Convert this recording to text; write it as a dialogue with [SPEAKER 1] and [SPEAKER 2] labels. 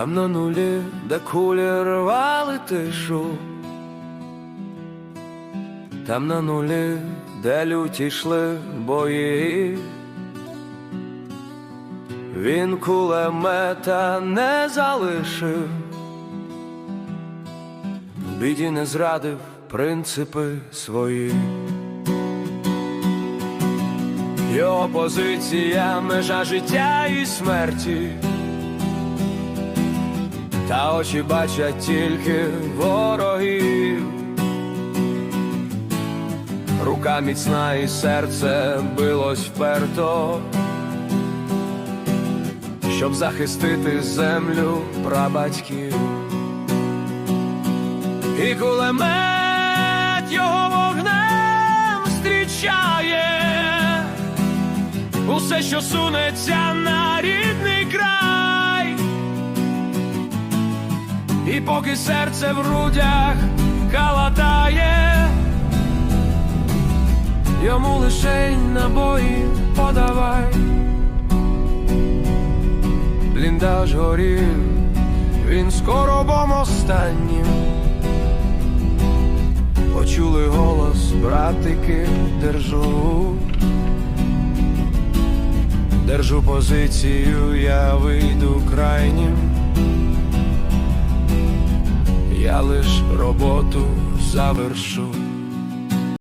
[SPEAKER 1] Там на нулі, де кулі рвали тишу, там на нулі, де люті йшли бої, він кулемета не залишив, біді не зрадив принципи свої. Його позиція межа життя і смерті. Та очі бачать тільки ворогів. Рука міцна і серце билось вперто, щоб захистити землю прабатьків. І кулемет його вогнем зустрічає усе, що сунеться на рідний І поки серце в грудях калатає, йому лише набої подавай. Бліндаж горів, він скоро бом останнім. Почули голос, братики, держу. Держу позицію, я вийду крайнім. Роботу завершу.